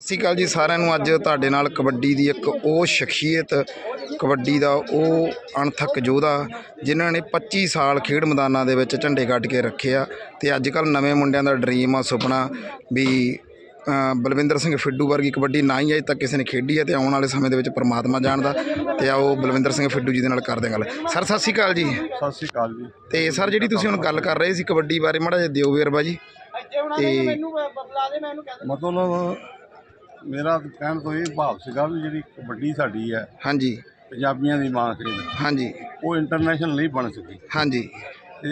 ਸਤਿ ਸ਼੍ਰੀ ਅਕਾਲ ਜੀ ਸਾਰਿਆਂ ਨੂੰ। ਅੱਜ ਤੁਹਾਡੇ ਨਾਲ ਕਬੱਡੀ ਦੀ ਇੱਕ ਉਹ ਸ਼ਖਸੀਅਤ ਕਬੱਡੀ ਦਾ ਉਹ ਅਣਥੱਕ ਯੋਧਾ ਜਿਨ੍ਹਾਂ ਨੇ 25 ਸਾਲ ਖੇਡ ਮੈਦਾਨਾਂ ਦੇ ਵਿੱਚ ਝੰਡੇ ਗੱਡ ਕੇ ਰੱਖੇ ਆ। ਤੇ ਅੱਜ ਕੱਲ ਨਵੇਂ ਮੁੰਡਿਆਂ ਦਾ ਡ੍ਰੀਮ ਆ ਸੁਪਨਾ ਵੀ ਅ, ਬਲਵਿੰਦਰ ਸਿੰਘ ਫਿੱਡੂ ਵਰਗੀ ਕਬੱਡੀ ਨਾ ਹੀ ਅਜੇ ਤੱਕ ਕਿਸੇ ਨੇ ਖੇਡੀ ਹੈ ਤੇ ਆਉਣ ਵਾਲੇ ਸਮੇਂ ਦੇ ਵਿੱਚ ਪ੍ਰਮਾਤਮਾ ਜਾਣਦਾ। ਤੇ ਆਓ ਬਲਵਿੰਦਰ ਸਿੰਘ ਫਿੱਡੂ ਜੀ ਦੇ ਨਾਲ ਕਰਦੇ ਹਾਂ ਗੱਲ। ਸਰ ਸਤਿ ਸ਼੍ਰੀ ਅਕਾਲ ਜੀ। ਸਤਿ ਸ਼੍ਰੀ ਅਕਾਲ ਜੀ। ਤੇ ਸਰ ਜਿਹੜੀ ਤੁਸੀਂ ਹੁਣ ਗੱਲ ਕਰ ਰਹੇ ਸੀ ਕਬੱਡੀ ਬਾਰੇ ਮਾੜਾ ਜਿਹਾ ਦਿਓ ਵੇਰਵਾ ਜੀ। ਤੇ ਮਤਲਬ ਮੇਰਾ ਕਹਿਣ ਤੋਂ ਇਹ ਭਾਵ ਸੀਗਾ ਵੀ ਜਿਹੜੀ ਕਬੱਡੀ ਸਾਡੀ ਹੈ ਹਾਂਜੀ। ਪੰਜਾਬੀਆਂ ਦੀ ਮਾਂ ਖੇਡ। ਹਾਂਜੀ। ਉਹ ਇੰਟਰਨੈਸ਼ਨਲ ਨਹੀਂ ਬਣ ਸਕੀ। ਹਾਂਜੀ। ਤੇ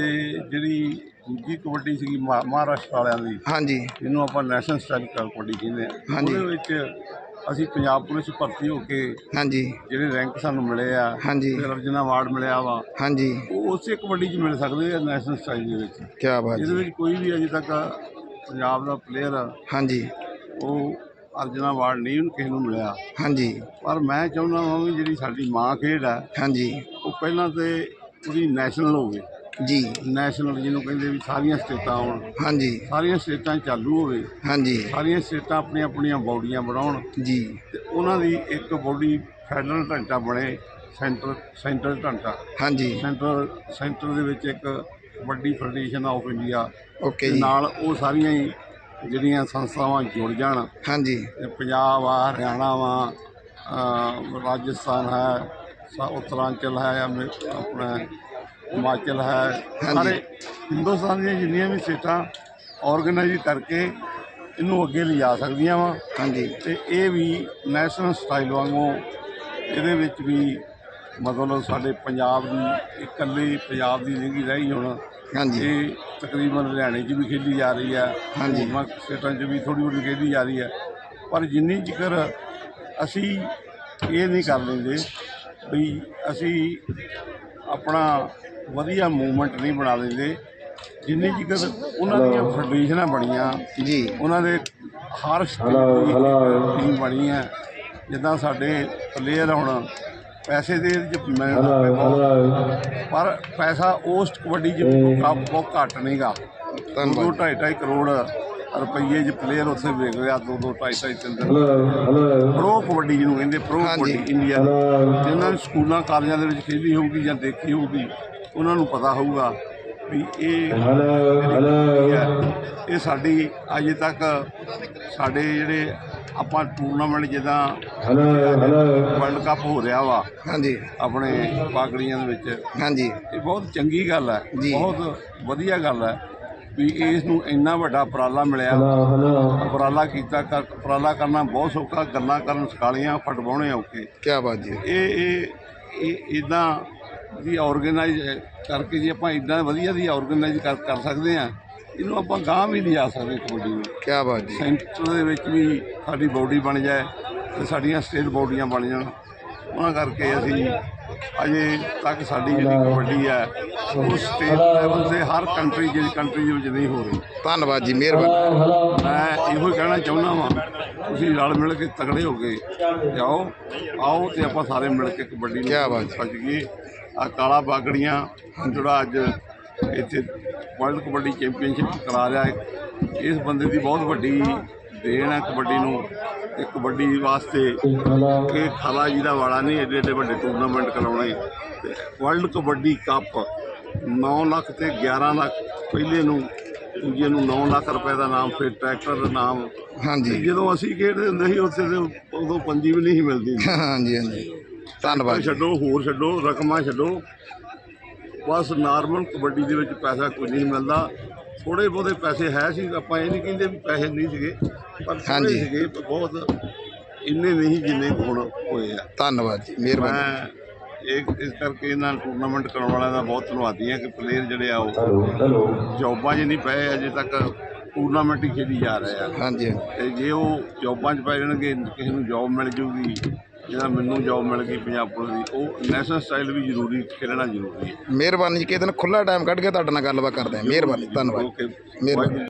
ਜਿਹੜੀ ਦੂਜੀ ਕਬੱਡੀ ਸੀਗੀ ਮਹਾ- ਮਹਾਰਾਸ਼ਟਰ ਵਾਲਿਆਂ ਦੀ ਹਾਂਜੀ। ਜਿਹਨੂੰ ਆਪਾਂ ਨੈਸ਼ਨਲ ਸਟਾਈਲ ਕਬੱਡੀ ਕਹਿੰਦੇ ਆ ਹਾਂਜੀ। ਉਹਦੇ ਵਿੱਚ ਅਸੀਂ ਪੰਜਾਬ ਪੁਲਿਸ ਭਰਤੀ ਹੋ ਕੇ ਹਾਂਜੀ। ਜਿਹੜੇ ਰੈਂਕ ਸਾਨੂੰ ਮਿਲੇ ਆ ਹਾਂਜੀ। ਤੇ ਅਰਜਨ ਅਵਾਰਡ ਮਿਲਿਆ ਵਾ। ਹਾਂਜੀ। ਉਹ ਉਸੇ ਕਬੱਡੀ 'ਚ ਮਿਲ ਸਕਦੇ ਆ ਨੈਸ਼ਨਲ ਸਟਾਈਲ ਦੇ ਵਿੱਚ। ਕੀ ਬਾਤ ਇਹਦੇ ਜੀ। ਵਿੱਚ ਕੋਈ ਵੀ ਅਜੇ ਤੱਕ ਪੰਜਾਬ ਦਾ ਪਲੇਅਰ ਹਾਂਜੀ। ਉਹ ਅਰਜਨ ਅਵਾਰਡ ਨਹੀਂ ਉਹਨੂੰ ਕਿਸੇ ਨੂੰ ਮਿਲਿਆ। ਹਾਂਜੀ। ਪਰ ਮੈਂ ਚਾਹੁੰਦਾ ਹਾਂ ਵੀ ਜਿਹੜੀ ਸਾਡੀ ਮਾਂ ਖੇਡ ਹੈ ਹਾਂਜੀ। ਉਹ ਪਹਿਲਾਂ ਤੇ ਉਹਦੀ ਨੈਸ਼ਨਲ ਹੋਵੇ। ਜੀ। ਨੈਸ਼ਨਲ ਜਿਹਨੂੰ ਕਹਿੰਦੇ ਵੀ ਸਾਰੀਆਂ ਸਟੇਟਾਂ ਆਉਣ ਹਾਂਜੀ। ਸਾਰੀਆਂ ਸਟੇਟਾਂ ਚਾਲੂ ਹੋਵੇ। ਹਾਂਜੀ। ਸਾਰੀਆਂ ਸਟੇਟਾਂ ਆਪਣੀਆਂ ਆਪਣੀਆਂ ਬਾਡੀਆਂ ਬਣਾਉਣ। ਜੀ। ਤੇ ਉਹਨਾਂ ਦੀ ਇੱਕ ਬਾਡੀ ਫੈਡਰਲ ਢਾਂਚਾ ਬਣੇ ਸੈਂਟਰ ਸੈਂਟਰਲ ਢਾਂਚਾ। ਹਾਂਜੀ। ਸੈਂਟਰ ਸੈਂਟਰ ਦੇ ਵਿੱਚ ਇੱਕ ਵੱਡੀ ਫੈਡਰੇਸ਼ਨ ਆਫ ਇੰਡੀਆ ਓਕੇ ਨਾਲ ਉਹ ਸਾਰੀਆਂ ਹੀ ਜਿਹੜੀਆਂ ਸੰਸਥਾਵਾਂ ਜੁੜ ਜਾਣ। ਹਾਂਜੀ। ਤੇ ਪੰਜਾਬ ਆ ਹਰਿਆਣਾ ਵਾ ਅ, ਰਾਜਸਥਾਨ ਹੈ ਸਾ ਉੱਤਰਾਂਚਲ ਹੈ ਅਮੇ- ਆਪਣਾ ਹਿਮਾਚਲ ਹੈ। ਸਾਰੇ ਹਿੰਦੁਸਤਾਨ ਦੀਆਂ ਜਿੰਨੀਆਂ ਵੀ ਸਟੇਟਾਂ ਆਰਗੇਨਾਈਜ਼ ਕਰਕੇ ਇਹਨੂੰ ਅੱਗੇ ਲਿਜਾ ਸਕਦੀਆਂ ਵਾ। ਹਾਂਜੀ। ਤੇ ਇਹ ਵੀ ਨੈਸ਼ਨਲ ਸਟਾਈਲ ਵਾਂਗੂ ਇਹਦੇ ਵਿੱਚ ਵੀ ਮਤਲਬ ਸਾਡੇ ਪੰਜਾਬ ਦੀ ਇਕੱਲੇ ਪੰਜਾਬ ਦੀ ਨਹੀਂ ਰਹੀ ਹੁਣ। ਹਾਂਜੀ। ਇਹ ਤਕਰੀਬਨ ਹਰਿਆਣੇ 'ਚ ਵੀ ਖੇਡੀ ਜਾ ਰਹੀ ਹੈ। ਹਾਂਜੀ। ਹੋਰਨਾਂ ਸਟੇਟਾਂ 'ਚ ਵੀ ਥੋੜੀ ਥੋੜੀ ਖੇਡੀ ਜਾ ਰਹੀ ਹੈ। ਪਰ ਜਿੰਨੀ ਜ਼ਿਕਰ ਅਸੀਂ ਇਹ ਨਹੀਂ ਕਰ ਲੈਂਦੇ ਵੀ ਅਸੀਂ ਆਪਣਾ ਵਧੀਆ ਮੂਵਮੈਂਟ ਨਹੀਂ ਬਣਾ ਲੈਂਦੇ। ਜਿੰਨੀ ਜ਼ਿਕਰ ਉਹਨਾਂ ਦੀਆਂ ਫੈਡਰੇਸ਼ਨਾਂ ਬਣੀਆਂ ਜੀ। ਉਹਨਾਂ ਦੇ ਹਰ ਸਟੇਟ ਦੀ ਟੀਮ ਬਣੀ ਹੈ। ਜਿੱਦਾਂ ਸਾਡੇ ਪਲੇਅਰ ਹੁਣ ਪੈਸੇ ਦੇ ਵਿੱਚ ਪਰ ਪੈਸਾ ਉਸ ਕਬੱਡੀ 'ਚ ਬਹੁਤ ਘੱਟ ਨਹੀਂਗਾ ਦੋ ਢਾਈ ਢਾਈ ਕਰੋੜ ਰੁਪਈਏ 'ਚ ਪਲੇਅਰ ਉੱਥੇ ਵੇਚ ਰਿਹਾ ਦੋ ਦੋ ਢਾਈ ਢਾਈ ਤਿੰਨ ਤਿੰਨ ਪ੍ਰੋ ਕਬੱਡੀ ਜਿਹਨੂੰ ਕਹਿੰਦੇ ਪ੍ਰੋ। ਕਬੱਡੀ ਇੰਡੀਆ ਜਿਨ੍ਹਾਂ ਨੇ ਸਕੂਲਾਂ ਕਾਲਜਾਂ ਦੇ ਵਿੱਚ ਖੇਡੀ ਹੋਊਗੀ ਜਾਂ ਦੇਖੀ ਹੋਊਗੀ ਉਹਨਾਂ ਨੂੰ ਪਤਾ ਹੋਊਗਾ ਵੀ ਇਹ ਇਹ ਸਾਡੀ ਅਜੇ ਤੱਕ ਸਾਡੇ ਜਿਹੜੇ ਆਪਾਂ ਟੂਰਨਾਮੈਂਟ ਜਿੱਦਾਂ ਵਰਲਡ ਕੱਪ ਹੋ ਰਿਹਾ ਵਾ ਹਾਂਜੀ। ਆਪਣੇ ਪਾਗੜੀਆਂ ਦੇ ਵਿੱਚ। ਹਾਂਜੀ। ਇਹ ਬਹੁਤ ਚੰਗੀ ਗੱਲ ਹੈ। ਬਹੁਤ ਵਧੀਆ ਗੱਲ ਹੈ ਵੀ ਇਸ ਨੂੰ ਇੰਨਾ ਵੱਡਾ ਉਪਰਾਲਾ ਮਿਲਿਆ। ਉਪਰਾਲਾ ਕੀਤਾ ਕਰ ਉਪਰਾਲਾ ਕਰਨਾ ਬਹੁਤ ਸੌਖਾ ਗੱਲਾਂ ਕਰਨ ਸਿਖਾਲੀਆਂ ਫਟਵਾਉਣੇ ਔਖੇ। ਕੀ ਬਾਤ ਜੀ। ਇਹ ਇਹ ਇਦਾਂ ਦੀ ਆਰਗੇਨਾਈਜ਼ ਕਰਕੇ ਜੇ ਆਪਾਂ ਇਦਾਂ ਵਧੀਆ ਦੀ ਆਰਗੇਨਾਈਜ਼ ਕਰ ਸਕਦੇ ਆ ਇਹਨੂੰ ਆਪਾਂ ਗਾਂਹ ਵੀ ਲਿਜਾ ਸਕਦੇ ਕਬੱਡੀ ਨੂੰ। ਕੀ ਬਾਤ ਜੀ। ਸੈਂਟਰ ਦੇ ਵਿੱਚ ਵੀ ਸਾਡੀ ਬਾਡੀ ਬਣ ਜਾਏ ਤੇ ਸਾਡੀਆਂ ਸਟੇਟ ਬਾਡੀਆਂ ਬਣ ਜਾਣ। ਉਹਨਾਂ ਕਰਕੇ ਅਸੀਂ ਅਜੇ ਤੱਕ ਸਾਡੀ ਜਿਹੜੀ ਕਬੱਡੀ ਹੈ ਉਹ ਸਟੇਟ ਲੈਵਲ ਤੇ ਹਰ ਕੰਟਰੀ ਜਿਹੜੀ ਕੰਟਰੀ ਦੇ ਵਿੱਚ ਨਹੀਂ ਹੋ ਰਹੀ। ਧੰਨਵਾਦ ਜੀ ਮਿਹਰਬਾਨੀ। ਮੈਂ ਇਹੋ ਹੀ ਕਹਿਣਾ ਚਾਹੁੰਦਾ ਵਾਂ ਤੁਸੀਂ ਰਲ ਮਿਲ ਕੇ ਤਗੜੇ ਹੋ ਕੇ ਜਾਓ ਆਓ ਤੇ ਆਪਾਂ ਸਾਰੇ ਮਿਲ ਕੇ ਕਬੱਡੀ ਨੂੰ ਕਿਆ ਬਾਤ। ਸੱਜੀਏ ਆ ਕਾਲਾ ਬਾਗੜੀਆਂ ਜਿਹੜਾ ਅੱਜ ਇੱਥੇ ਵਰਲਡ ਕਬੱਡੀ ਚੈਂਪੀਅਨਸ਼ਿਪ ਕਰਾ ਰਿਹਾ ਹੈ। ਇਸ ਬੰਦੇ ਦੀ ਬਹੁਤ ਵੱਡੀ ਦੇਣ ਹੈ ਕਬੱਡੀ ਨੂੰ ਤੇ ਕਬੱਡੀ ਵਾਸਤੇ ਇਹ ਖਾਲਾ ਜੀ ਦਾ ਵਾਲਾ ਨਹੀਂ ਏਡੇ ਏਡੇ ਵੱਡੇ ਟੂਰਨਾਮੈਂਟ ਕਰਾਉਣੇ। ਤੇ ਵਰਲਡ ਕਬੱਡੀ ਕੱਪ 9 ਲੱਖ ਤੇ 11 ਲੱਖ ਪਹਿਲੇ ਨੂੰ ਦੂਜੇ ਨੂੰ 9 ਲੱਖ ਰੁਪਏ ਦਾ ਨਾਮ ਫਿਰ ਟਰੈਕਟਰ ਦਾ ਨਾਮ। ਹਾਂਜੀ। ਜਦੋਂ ਅਸੀਂ ਖੇਡਦੇ ਹੁੰਦੇ ਸੀ ਉੱਥੇ ਤੇ ਉਦੋਂ ਪੰਜੀ ਵੀ ਨਹੀਂ ਮਿਲਦੀ। ਹਾਂਜੀ ਹਾਂਜੀ। ਧੰਨਵਾਦ ਛੱਡੋ ਹੋਰ ਛੱਡੋ ਰਕਮਾਂ ਛੱਡੋ। ਬਸ ਨਾਰਮਲ ਕਬੱਡੀ ਦੇ ਵਿੱਚ ਪੈਸਾ ਕੁਝ ਨਹੀਂ ਮਿਲਦਾ। ਥੋੜੇ ਬਹੁਤੇ ਪੈਸੇ ਹੈ ਸੀ ਆਪਾਂ ਇਹ ਨਹੀਂ ਕਹਿੰਦੇ ਵੀ ਪੈਸੇ ਨਹੀਂ ਸੀਗੇ ਪਰ। ਥੋੜੇ ਸੀਗੇ ਬਹੁਤ ਇੰਨੇ ਨਹੀਂ ਜਿੰਨੇ ਹੁਣ ਹੋਏ ਆ। ਧੰਨਵਾਦ ਜੀ ਮਿਹਰਬਾਨੀ। ਮੈਂ ਇਹ ਇਸ ਕਰਕੇ ਇਹਨਾਂ ਟੂਰਨਾਮੈਂਟ ਕਰਾਉਣ ਵਾਲਿਆਂ ਦਾ ਬਹੁਤ ਧੰਨਵਾਦੀ ਹਾਂ ਕਿ ਪਲੇਅਰ ਜਿਹੜੇ ਆ ਉਹ ਜੌਬਾਂ 'ਚ ਨਹੀਂ ਪਏ ਅਜੇ ਤੱਕ ਟੂਰਨਾਮੈਂਟ ਹੀ ਖੇਡੀ ਜਾ ਰਹੇ ਆ। ਹਾਂਜੀ ਤੇ ਜੇ ਉਹ ਜੌਬਾਂ 'ਚ ਪੈ ਜਾਣਗੇ ਕਿਸੇ ਨੂੰ ਜੌਬ ਮਿਲ ਜੂਗੀ ਜਿਹਦਾ ਮੈਨੂੰ ਜੌਬ ਮਿਲ ਗਈ ਪੰਜਾਬ ਪੁਲਿਸ ਦੀ ਉਹ ਨੈਸ਼ਨਲ ਸਟਾਈਲ ਵੀ ਜ਼ਰੂਰੀ ਖੇਡਣਾ ਜ਼ਰੂਰੀ ਹੈ। ਮਿਹਰਬਾਨੀ ਜੀ ਕਿਸੇ ਦਿਨ ਖੁੱਲਾ ਟਾਈਮ ਕੱਢ ਕੇ ਤੁਹਾਡੇ ਨਾਲ ਗੱਲਬਾਤ ਕਰਦੇ ਹਾਂ। ਮਿਹਰਬਾਨੀ ਧੰਨਵਾਦ। ਓਕੇ ਮਿਹਰਬਾਨੀ।